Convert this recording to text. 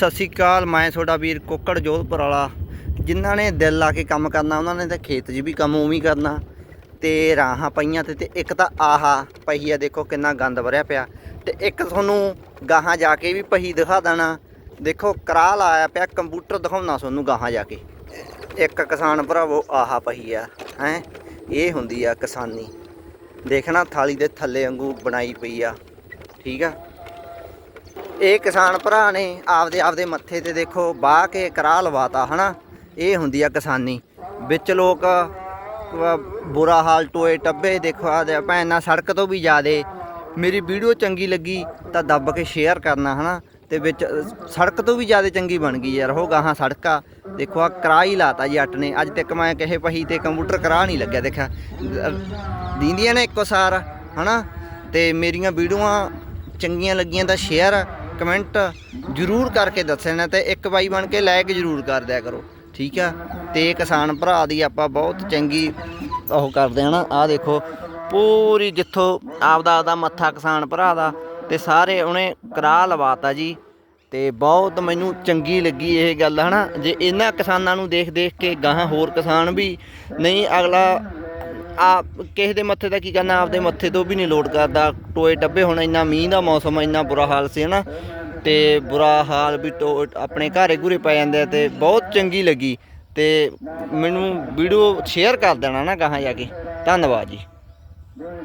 ਸਤਿ ਸ਼੍ਰੀ ਅਕਾਲ, ਮੈਂ ਤੁਹਾਡਾ ਵੀਰ ਕੁੱਕੜ ਜੋਧਪੁਰ ਵਾਲਾ। ਜਿਨ੍ਹਾਂ ਨੇ ਦਿਲ ਲਾ ਕੇ ਕੰਮ ਕਰਨਾ, ਉਹਨਾਂ ਨੇ ਤਾਂ ਖੇਤ 'ਚ ਵੀ ਕੰਮ ਉਵੇਂ ਕਰਨਾ। ਤੇ ਰਾਹਾਂ ਪਈਆਂ ਤੇ ਤੇ ਇੱਕ ਤਾਂ ਆਹਾ ਪਹੀਆ ਦੇਖੋ ਕਿੰਨਾ ਗੰਦ ਭਰਿਆ ਪਿਆ। ਤੇ ਇੱਕ ਤੁਹਾਨੂੰ ਗਾਹਾਂ ਜਾ ਕੇ ਵੀ ਪਹੀ ਦਿਖਾ ਦੇਣਾ। ਦੇਖੋ ਕਰਾਲ ਆਇਆ ਪਿਆ, ਕੰਪਿਊਟਰ ਦਿਖਾਉਣਾ ਤੁਹਾਨੂੰ ਗਾਹਾਂ ਜਾ ਕੇ। ਇੱਕ ਕਿਸਾਨ ਭਰਾਵੋ, ਆਹਾ ਪਹੀਆ ਹੈ? ਇਹ ਹੁੰਦੀ ਆ ਕਿਸਾਨੀ। ਦੇਖਣਾ, ਥਾਲੀ ਦੇ ਥੱਲੇ ਵਾਂਗੂ ਬਣਾਈ ਪਈ ਆ। ਠੀਕ ਆ? ਇਹ ਕਿਸਾਨ ਭਰਾ ਨੇ ਆਪਦੇ ਆਪਦੇ ਮੱਥੇ ਤੇ ਦੇਖੋ ਬਾਹ ਕੇ ਕਰਾ ਲਵਾਤਾ ਹਨਾ? ਇਹ ਹੁੰਦੀ ਆ ਕਿਸਾਨੀ। ਵਿੱਚ ਲੋਕ ਬੁਰਾ ਹਾਲ ਟੋਏ ਟੱਬੇ ਦੇਖੋ ਆ ਭੈਣਾ ਸੜਕ ਤੋਂ ਵੀ ਜ਼ਿਆਦੇ। ਮੇਰੀ ਵੀਡੀਓ ਚੰਗੀ ਲੱਗੀ ਤਾਂ ਦੱਬ ਕੇ ਸ਼ੇਅਰ ਕਰਨਾ ਹਨਾ? ਤੇ ਵਿੱਚ ਸੜਕ ਤੋਂ ਵੀ ਜ਼ਿਆਦਾ ਚੰਗੀ ਬਣ ਗਈ ਯਾਰ ਉਹ ਗਾਹਾਂ ਸੜਕਾ। ਦੇਖੋ ਆ ਕਰਾ ਹੀ ਲਾਤਾ ਜੀ ਅੱਟ ਨੇ। ਅੱਜ ਤੱਕ ਮੈਂ ਕਹੇ ਪਹੀ ਤੇ ਕੰਪਿਊਟਰ ਕਰਾ ਨਹੀਂ ਲੱਗਿਆ ਦੇਖਿਆ। ਅਹ, ਦੀਂਦੀਆਂ ਨੇ ਇੱਕੋ ਸਾਰ ਹਨਾ? ਤੇ ਮੇਰੀਆਂ ਵੀਡੀਓਆਂ ਚੰਗੀਆਂ ਲੱਗੀਆਂ ਤਾਂ ਸ਼ੇਅਰ ਕਮੈਂਟ ਜਰੂਰ ਕਰਕੇ ਦੱਸਣਾ ਤੇ ਇੱਕ ਬਾਈ ਬਣ ਕੇ ਲਾਇਕ ਜਰੂਰ ਕਰ ਦਿਆ ਕਰੋ, ਠੀਕ ਆ? ਤੇ ਕਿਸਾਨ ਭਰਾ ਦੀ ਆਪਾਂ ਬਹੁਤ ਚੰਗੀ ਉਹ ਕਰਦੇ ਹਨਾ ਆਹ ਦੇਖੋ, ਪੂਰੀ ਜਿੱਥੋਂ ਆਪਦਾ ਆਪਦਾ ਮੱਥਾ ਕਿਸਾਨ ਭਰਾ ਦਾ ਤੇ ਸਾਰੇ ਉਹਨੇ ਕਰਾ ਲਵਾਤਾ ਜੀ ਤੇ ਬਹੁਤ ਮੈਨੂੰ ਚੰਗੀ ਲੱਗੀ ਇਹ ਗੱਲ, ਹਨਾ? ਜੇ ਇਹਨਾਂ ਕਿਸਾਨਾਂ ਨੂੰ ਦੇਖ ਦੇਖ ਕੇ ਗਾਹਾਂ ਹੋਰ ਕਿਸਾਨ ਵੀ, ਨਹੀਂ ਅਗਲਾ ਆ ਕਿਸੇ ਦੇ ਮੱਥੇ ਦਾ ਕੀ ਕਰਨਾ, ਆਪਦੇ ਮੱਥੇ ਤੋਂ ਵੀ ਨਹੀਂ ਲੋਡ ਕਰਦਾ। ਟੋਏ ਡੱਬੇ ਹੁਣ ਇੰਨਾ ਮੀਂਹ ਦਾ ਮੌਸਮ ਇੰਨਾ ਬੁਰਾ ਹਾਲ ਸੀ ਹਨਾ। ਤੇ ਬੁਰਾ ਹਾਲ ਵੀ ਟੋ ਆਪਣੇ ਘਰੇ ਘੂਰੇ ਪੈ ਜਾਂਦੇ ਆ ਤੇ ਬਹੁਤ ਚੰਗੀ ਲੱਗੀ। ਤੇ ਮੈਨੂੰ ਵੀਡੀਓ ਸ਼ੇਅਰ ਕਰ ਦੇਣਾ ਨਾ ਕਹਾਂ ਜਾ ਕੇ। ਧੰਨਵਾਦ ਜੀ।